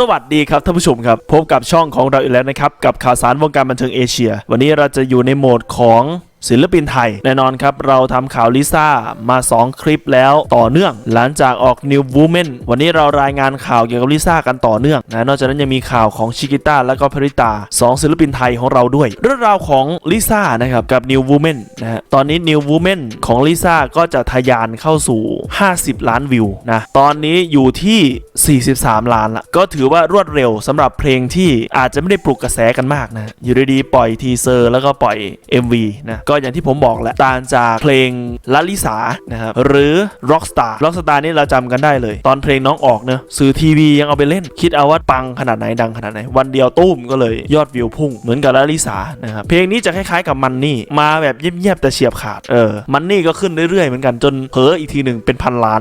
สวัสดีครับท่านผู้ชมครับ พบกับช่องของเราอีกแล้วนะครับ กับข่าวสารวงการบันเทิงเอเชีย วันนี้เราจะอยู่ในโหมดของ ศิลปินไทย แน่นอนครับ เราทำข่าวลิซ่ามา 2 คลิปแล้วต่อเนื่อง หลังจากออก New Woman วันนี้เรารายงานข่าวเกี่ยวกับลิซ่ากันต่อเนื่องนะนอกจากนั้นยังมีข่าวของชิกิต้าและก็พริตาสองศิลปินไทยของเราด้วย เรื่องราวของลิซ่านะครับกับ New Woman นะฮะตอนนี้ New Woman ของลิซ่าก็จะทะยานเข้าสู่ 50 ล้านวิวนะตอนนี้อยู่ที่ 43 ล้านละก็ถือว่ารวดเร็วสำหรับเพลงที่อาจจะไม่ได้ปลุกกระแสกันมากนะอยู่ดีๆปล่อยทีเซอร์แล้วก็ปล่อย MV นะก็อย่างที่ผมบอกแหละต่างจากเพลงลลิสานะครับหรือ Rockstar Rockstar นี่เราจำกันได้เลย ตอนเพลงน้องออกเนอะสื่อทีวียังเอาไปเล่น คิดเอาว่าปังขนาดไหนดังขนาดไหน วันเดียวตุ้มก็เลยยอดวิวพุ่งเหมือนกับลลิสานะครับเพลงนี้จะคล้ายๆกับมันนี่มาแบบเงียบๆแต่เฉียบขาดเออมันนี่ก็ขึ้นเรื่อยๆเหมือนกันจนเผลออีกทีหนึ่งเป็นพันล้าน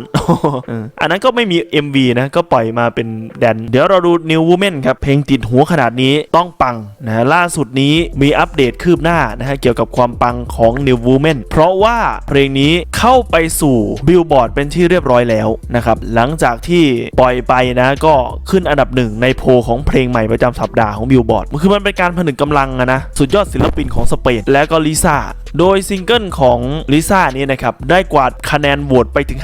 อันนั้นก็ไม่มี MV นะก็ปล่อยมาเป็นแดน เดี๋ยวเราดู New Woman ครับเพลงติดหูขนาดนี้ต้องปังนะล่าสุดนี้มีอัปเดตคืบหน้านะฮะเกี่ยวกับความปังของ New Woman เพราะว่าเพลงนี้เข้าไปสู่บิลบอร์ดเป็นที่เรียบร้อยแล้วนะครับหลังจากที่ปล่อยไปนะก็ขึ้นอันดับหนึ่งในโพลของเพลงใหม่ประจำสัปดาห์ของบิลบอร์ดคือมันเป็นการผนึกกำลังนะสุดยอดศิลปินของสเปนและก็ลิซ่า โดยซิงเกิลของลิซ่านี้นะครับ ได้กวาดคะแนนโหวตไปถึง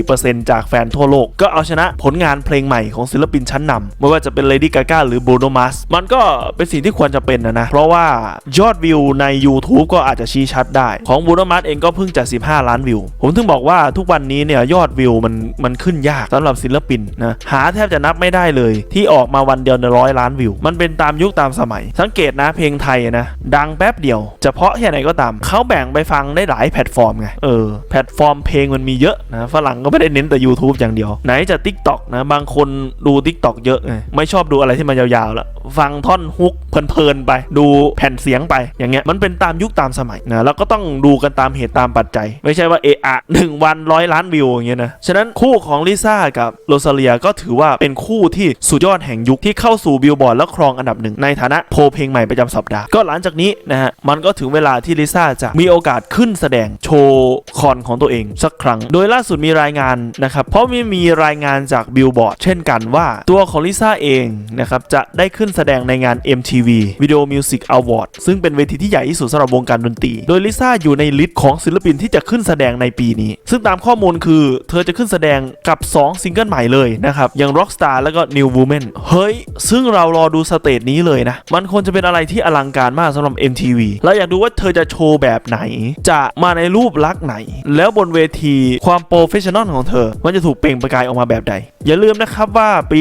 54%จากแฟนทั่วโลก ก็เอาชนะผลงานเพลงใหม่ของศิลปินชั้นนำไม่ว่าจะเป็น Lady Gaga หรือ Bruno Mars มันก็เป็นสิ่งที่ควรจะเป็นนะนะ เพราะว่ายอดวิวใน YouTube ก็อาจจะชี้ชัดได้ ของ Bruno Mars เองก็เพิ่งจะ 15 ล้านวิว ผมถึงบอกว่าทุกวันนี้เนี่ยยอดวิวมันมันขึ้นยากสำหรับศิลปินนะหาแทบจะนับไม่ได้เลย ที่ออกมาวันเดียวในร้อยล้านวิว มันเป็นตามยุคตามสมัย สังเกตนะเพลงไทยนะดังแป๊บเดียวเฉพาะแค่ไหนก็ตามเขาแบ่งไปฟังได้หลายแพลตฟอร์มไง เออ แพลตฟอร์มเพลงมันมีเยอะนะ ฝรั่งก็ไม่ได้เน้นแต่ YouTube อย่างเดียว ไหนจะ TikTok นะ บางคนดู TikTok เยอะไง ไม่ชอบดูอะไรที่มันยาวๆ แล้ว ฟังท่อนฮุกเพลินๆไป ดูแผ่นเสียงไป อย่างเงี้ย มันเป็นตามยุคตามสมัยนะ แล้วก็ต้องดูกันตามเหตุตามปัจจัย ไม่ใช่ว่าเอะอะหนึ่งวันร้อยล้านวิวอย่างเงี้ยนะ ฉะนั้นคู่ของลิซ่ากับโรซาเลียก็ถือว่าเป็นคู่ที่สุดยอดแห่งยุคที่เข้าสู่บิลบอร์ดและครองอันดับหนึ่งในฐานะโพเพลงใหม่ประจำสัปดาห์ ก็หลังจากนี้นะฮะ มันก็ถึงเวลาที่ลิซ่าจะมีโอกาสขึ้นแสดงโชว์คอนของตัวเองสักครั้ง โดยล่าสุดมีรายงานนะครับ เพราะมีมีรายงานจากบิลบอร์ดเช่นกันว่าตัวของลิซ่าเองนะครับจะได้ขึ้นแสดงในงาน MTV Video Music Award ซึ่งเป็นเวทีที่ใหญ่ที่สุดสำหรับวงการดนตรี โดยลิซ่าอยู่ในลิสต์ของศิลปินที่จะขึ้นแสดงในปีนี้ ซึ่งตามข้อมูลคือเธอจะขึ้นแสดงกับ 2 ซิงเกิลใหม่เลยนะครับ อย่าง Rockstar แล้วก็ New Woman เฮ้ย ซึ่งเรารอดูสเตจนี้เลยนะ มันควรจะเป็นอะไรที่อลังการมากสำหรับ MTV แล้วอยากดูว่าเธอจะโชว์แบบไหน จะมาในรูปลักษณ์ไหน แล้วบนเวทีความโปรเฟชชั่นอลของเธอ มันจะถูกเปล่งประกายออกมาแบบใด อย่าลืมนะครับว่าปี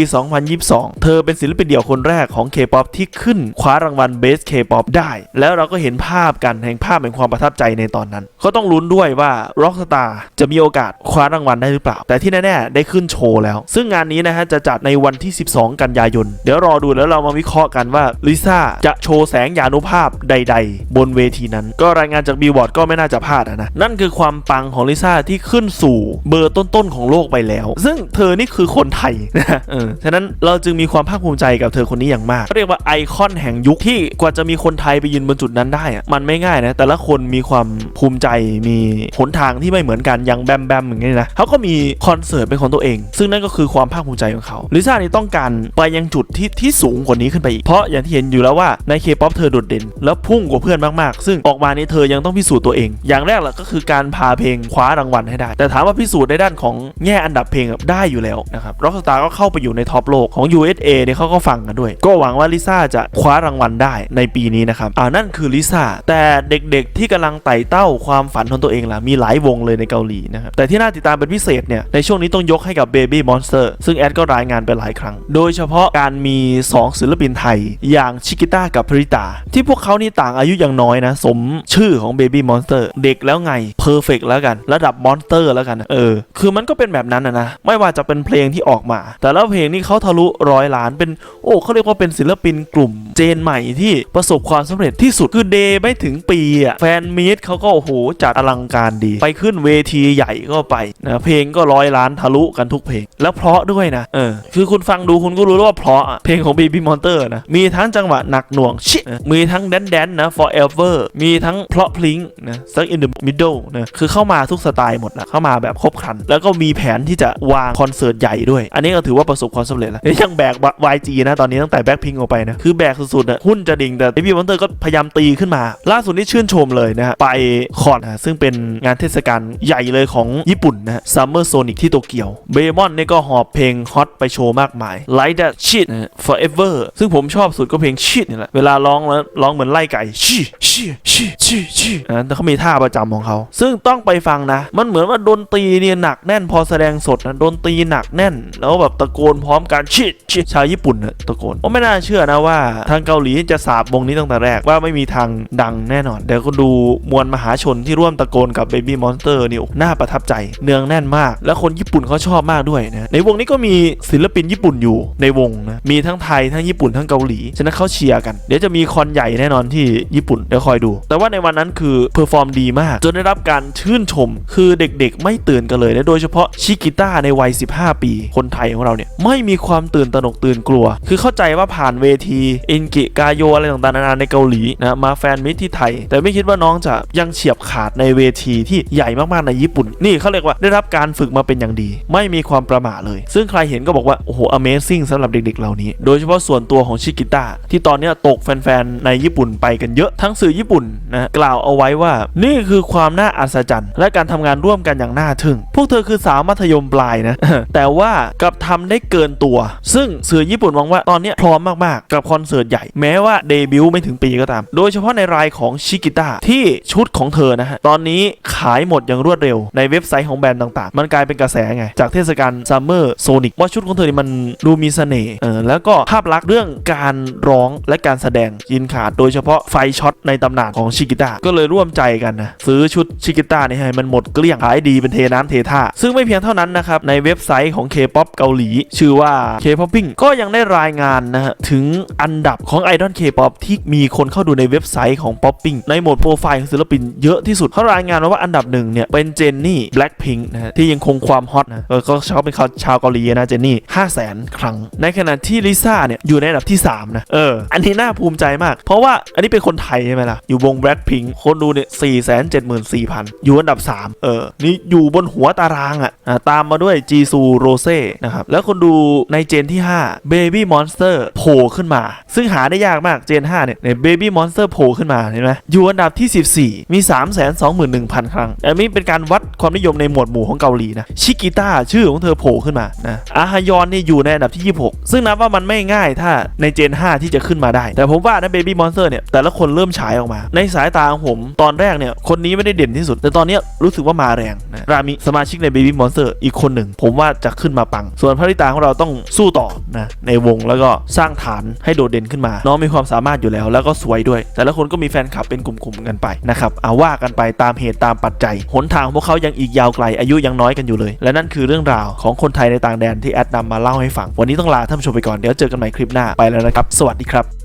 2022 เธอเป็นศิลปินเดี่ยวคนแรกของ K-POP ที่ขึ้นคว้ารางวัล Best K-POP ได้ แล้วเราก็เห็นภาพกันแห่งภาพแห่งความประทับใจในตอนนั้น ก็ต้องลุ้นด้วยว่า Rockstar จะมีโอกาสคว้ารางวัลได้หรือเปล่า แต่ที่แน่ๆได้ขึ้นโชว์แล้ว ซึ่งงานนี้นะฮะจะจัดในวันที่ 12 กันยายน เดี๋ยวรอดูแล้วเรามาวิเคราะห์กันว่าลิซ่าจะโชว์แสงยานุภาพใด ๆ บนเวทีนั้น ก็รายงานจากบีบอร์ดก็ไม่น่าจะพลาดนะ นั่นคือความปังของลิซ่าที่ขึ้นสู่เบอร์ต้นๆของโลกไปแล้ว ซึ่งเธอนี่คือคนไทยนะเออฉะนั้นเราจึงมีความภาคภูมิใจกับเธอคนนี้อย่างมากเรียกว่าไอคอนแห่งยุคที่กว่าจะมีคนไทยไปยืนบนจุดนั้นได้อะมันไม่ง่ายนะแต่ละคนมีความภูมิใจมีหนทางที่ไม่เหมือนกันอย่างแบมแบมอย่างนี้นะเขาก็มีคอนเสิร์ตเป็นของตัวเอง ซึ่งนั่นก็คือความภาคภูมิใจของเขาลิซ่านี่ต้องการไปยังจุดที่ที่สูงกว่านี้ขึ้นไปอีกเพราะอย่างที่เห็นอยู่แล้วว่าในเคป๊อปเธอโดดเด่น แล้วพุ่งกว่าเพื่อนมากๆ ซึ่งออกมานี่เธอยังต้องพิสูจน์ตัวเอง อย่างแรกแหละก็คือการพาเพลงคว้ารางวัลให้ได้ แต่ถามว่าพิสูจน์ในด้านของแง่อันดับเพลงได้อยู่แล้วนะครับร็อกสตาร์ก็เข้าไปอยู่ในท็อปโลกของ USA เนี่ยเขาก็ฟังกันด้วย ก็หวังว่าลิซ่าจะคว้ารางวัลได้ในปีนี้นะครับอ่านั่นคือลิซ่าแต่เด็กๆที่กำลังไต่เต้าความฝันของตัวเองล่ะมีหลายวงเลยในเกาหลีนะครับแต่ที่น่าติดตามเป็นพิเศษเนี่ยในช่วงนี้ต้องยกให้กับ Baby Monster ซึ่งแอดก็รายงานไปหลายครั้ง โดยเฉพาะการมี 2 ศิลปินไทย อย่างชิกิต้ากับพริตาที่พวกเขานี่ต่างอายุอย่างน้อยนะสมชื่อของ Baby Monster เด็กแล้วไง Perfect แล้วกัน ระดับ Monster แล้วกันเออ คือมันก็เป็นแบบนั้นนะนะ ไม่ว่าจะเป็นเพลงที่ออกมา แต่ละเพลงนี่เขาทะลุร้อยล้านเป็นโอ้เขาเรียกว่าเป็นศิลปินกลุ่ม เจนใหม่ที่ประสบความสำเร็จที่สุดคือเดย์ไม่ถึงปีอะแฟนมีตเขาก็โอ้โหจัดอลังการดี ไปขึ้นเวทีใหญ่ก็ไปนะเพลงก็ร้อยล้านทะลุกันทุกเพลง แล้วเพราะด้วยนะเออคือคุณฟังดูคุณก็รู้แล้วว่าเพราะเพลงของ Baby Monster นะมีทั้งจังหวะหนักหน่วงชิมีทั้งแดนแดนนะ forever มีทั้งเพะพลิงนะซักอินเดอะมิดเดิลนะคือเข้ามาทุกสไตล์หมดนะเข้ามาแบบครบครัน แล้วก็มีแผนที่จะวางคอนเสิร์ตใหญ่ด้วย อันนี้ก็ถือว่าประสบความสำเร็จแล้วเอ้ยยังแบก YG นะตอนนี้ตั้งแต่แบ็คพิงออกไปนะคือแบกสุดๆนะหุ้นจะดิ่งแต่พี่มอนเตอร์ก็พยายามตีขึ้นมา ล่าสุดนี่ชื่นชมเลยนะไปคอนนะซึ่งเป็นงานเทศกาลใหญ่เลยของญี่ปุ่นนะซัมเมอร์โซนิกที่โตเกียวเบมอนนี่ก็หอบเพลงฮอตไปโชว์มากมาย Like That Shit นะ Forever ซึ่งผมชอบสุดก็เพลง Shit นี่แหละเวลาร้องแล้วร้องเหมือนไล่ไก่ชิชิชิชิชิอ่าแต่เขามีท่าประจำของเขา ซึ่งต้องไปฟังนะ มันเหมือนว่าดนตรีเนี่ยหนักแน่นพอแสดงสดนะดนตรีหนักแน่น แล้วแบบตะโกนพร้อมกันชิชิชาวญี่ปุ่นเนี่ยตะโกนผมไม่น่าเชื่อนะว่า ทางเกาหลีจะสาบวงนี้ตั้งแต่แรกว่าไม่มีทางดังแน่นอน เดี๋ยวก็ดูมวลมหาชนที่ร่วมตะโกนกับ Baby Monster นี่โอ้น่าประทับใจ เนืองแน่นมาก และคนญี่ปุ่นเขาชอบมากด้วยนะในวงนี้ก็มีศิลปินญี่ปุ่นอยู่ในวงนะมีทั้งไทยทั้งญี่ปุ่นทั้งเกาหลีฉะนั้นเขาเชียร์กันเดี๋ยวจะมีคอนใหญ่แน่นอนที่ญี่ปุ่นเดี๋ยวคอยดู แต่ว่าในวันนั้นคือเพอร์ฟอร์มดีมาก จนได้รับการชื่นชม คือเด็กๆ ไม่ตื่นกันเลยนะโดยเฉพาะชิกิต้าในวัย 15 ปี คนไทยของเราเนี่ย ไม่มีความตื่นตระหนกตื่นกลัว คือเข้าใจว่าผ่านเวทีอินกิกาโยอะไรต่างๆนานาในเกาหลีนะมาแฟนมิตรที่ไทย แต่ไม่คิดว่าน้องจะยังเฉียบขาดในเวทีที่ใหญ่มากๆในญี่ปุ่น นี่เขาเรียกว่าได้รับการฝึกมาเป็นอย่างดี ไม่มีความประมาทเลย ซึ่งใครเห็นก็บอกว่าโอ้โห Amazing สำหรับเด็กๆเหล่านี้ โดยเฉพาะส่วนตัวของชิกิต้าที่ตอนนี้ตกแฟนๆในญี่ปุ่นไปกันเยอะทั้งสื่อญี่ปุ่นนะกล่าวเอาไว้ว่า นี่คือความน่าอัศจรรย์ และการทำงานร่วมกันอย่างน่าทึ่ง พวกเธอคือสาวมัธยมปลายนะ แต่ว่ากลับทำได้เกินตัว ซึ่งสื่อญี่ปุ่นมองว่าตอนนี้พร้อมมากๆ กับคอนเสิร์ตใหญ่ แม้ว่าเดบิวต์ไม่ถึงปีก็ตาม โดยเฉพาะในรายของชิกิต้าที่ชุดของเธอนะฮะ ตอนนี้ขายหมดอย่างรวดเร็วในเว็บไซต์ของแบรนด์ต่างๆ มันกลายเป็นกระแสไง จากเทศกาลซัมเมอร์โซนิกว่าชุดของเธอนี่มันดูมีเสน่ห์เออแล้วก็ภาพลักษณ์เรื่องการร้องและการแสดงยินขาด โดยเฉพาะไฟช็อตในตำนานของชิกิต้าก็เลยร่วมใจกันนะซื้อชุดชิกิต้านี่ให้มันหมดเกลี้ยงขายดีเป็นเทน้ำเทท่า ซึ่งไม่เพียงเท่านั้นนะครับ ในเว็บไซต์ของ K-POP เกาหลี ชื่อว่า K-POPing ก็ยังได้รายงานนะฮะถึงอันดับของไอดอล K-POP ที่มีคนเข้าดูในเว็บไซต์ของ Popping ในโหมดโปรไฟล์ของศิลปินเยอะที่สุดเขารายงานมาว่าอันดับหนึ่งเนี่ยเป็นเจนนี่ Blackpink นะฮะที่ยังคงความฮอตนะก็เขาเป็นชาวเกาหลีนะเจนนี่5 0 0 0 0 0ครั้ง ในขณะที่ลิซ่าเนี่ยอยู่ในอันดับที่3นะเอออันนี้น่าภูมิใจมาก เพราะว่าอันนี้เป็นคนไทยใช่ไหมล่ะอยู่วง Blackpink คคนดูเนี่ย4 7 4 0 0 0อยู่อันดับ 3 เออ นี่อยู่บนหัวตารางอะอ่าตามมาด้วยจีซูโรเซ่นะครับ แล้วคนดูในเจนที่5 Baby Monster โผล่ขึ้นมา ซึ่งหาได้ยากมากเจน 5 เนี่ยใน Baby Monster โผล่ขึ้นมา เห็นไหมอยู่อันดับที่ 14 มี 3 2 1 0 0 0 ครั้ง อันนี้เป็นการวัดความนิยมในหมวดหมู่ของเกาหลีนะ ชิกิต้าชื่อของเธอโผล่ขึ้นมานะอาฮยอนนี่อยู่ในอันดับที่ 26 ซึ่งนับว่ามันไม่ง่ายถ้าในเจน 5 ที่จะขึ้นมาได้ แต่ผมว่านะ Baby Monster เนี่ยแต่ละคนเริ่มฉายออกมา ในสายตาขผมตอนแรกเนี่ยคนนี้ไม่ได้เด่นที่สุด แต่ตอนเนี้ยรู้สึกว่ามาแรงนะรามิสมาชิกใน Baby Monster อีกคนหนึ่ง ผมว่าจะขึ้นมาปัง ส่วนพริตาของเราต้องสู้ต่อนะในวงแล้วก็สร้างฐานให้โดดเด่นขึ้นมา น้องมีความสามารถอยู่แล้ว แล้วก็สวยด้วย แต่ละคนก็มีแฟนคลับเป็นกลุ่มๆกันไปนะครับเอาว่ากันไปตามเหตุตามปัจจัยหนทางของพวกเขายังอีกยาวไกลอายุยังน้อยกันอยู่เลย และนั่นคือเรื่องราวของคนไทยในต่างแดนที่แอดนำมาเล่าให้ฟังวันนี้ต้องลาท่านผู้ชมไปก่อนเดี๋ยวเจอกันใหม่คลิปหน้าไปแล้วนะครับ สวัสดีครับ